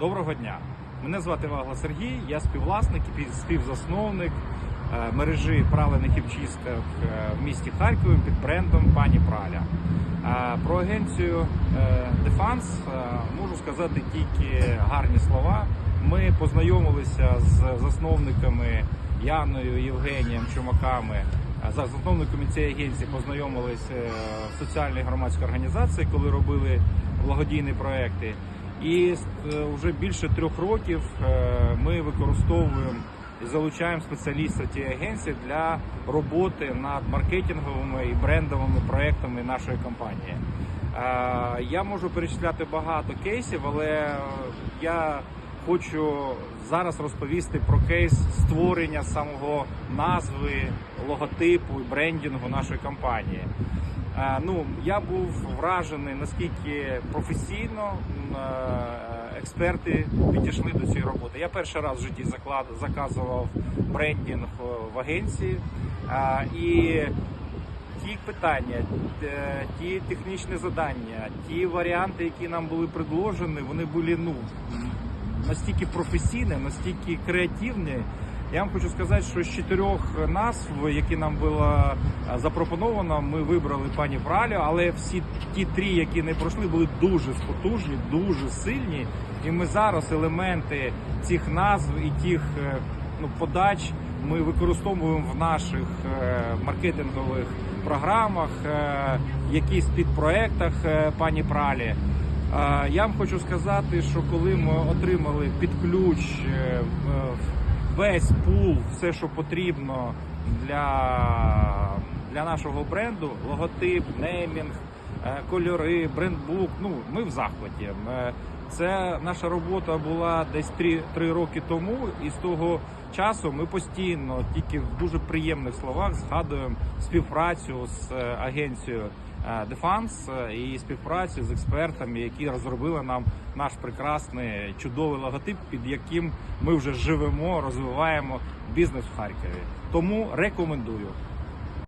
Доброго дня. Мене звати Вагла Сергій, я співвласник і співзасновник е, мережі правильних хімчисток е, в місті Харкові під брендом Пані Праля. Е, Про агенцію Дефанс можу сказати тільки гарні слова. Ми познайомилися з засновниками Яною Євгенієм Чумаками. За засновниками цієї агенції познайомилися в соціальній громадській організації, коли робили благодійні проекти. І е, вже більше трьох років е, ми використовуємо і залучаємо спеціалістів цієї агенції для роботи над маркетинговими і брендовими проектами нашої компанії. Е, Я можу перечисляти багато кейсів, але я хочу зараз розповісти про кейс створення самого назви, логотипу і брендінгу нашої компанії. Е, Ну, я був вражений, наскільки професійно е, експерти підійшли до цієї роботи. Я перший раз в житті заклад заказував брендінг в агенції. Е, І ті питання, ті технічні завдання, ті варіанти, які нам були предложені, вони були ну настільки професійні, настільки креативні. Я вам хочу сказати, що з чотирьох назв, які нам було е, запропоновано, ми вибрали пані Пралю, але всі ті три, які не пройшли, були дуже потужні, дуже сильні. І ми зараз елементи цих назв і тих е, ну, подач ми використовуємо в наших е, маркетингових програмах, якісь підпроектах пані Пралі. Я вам хочу сказати, що коли ми отримали під ключ е, весь пул, все, що потрібно для, для нашого бренду, логотип, неймінг, е, кольори, брендбук. Ну, ми в захваті. Е, Це наша робота була десь 3, 3 роки тому, і з того часу ми постійно, тільки в дуже приємних словах, згадуємо співпрацю з агенцією Дефанс е, і співпрацю з експертами, які розробили нам наш прекрасний чудовий логотип, під яким ми вже живемо, розвиваємо бізнес в Харкові. Тому рекомендую.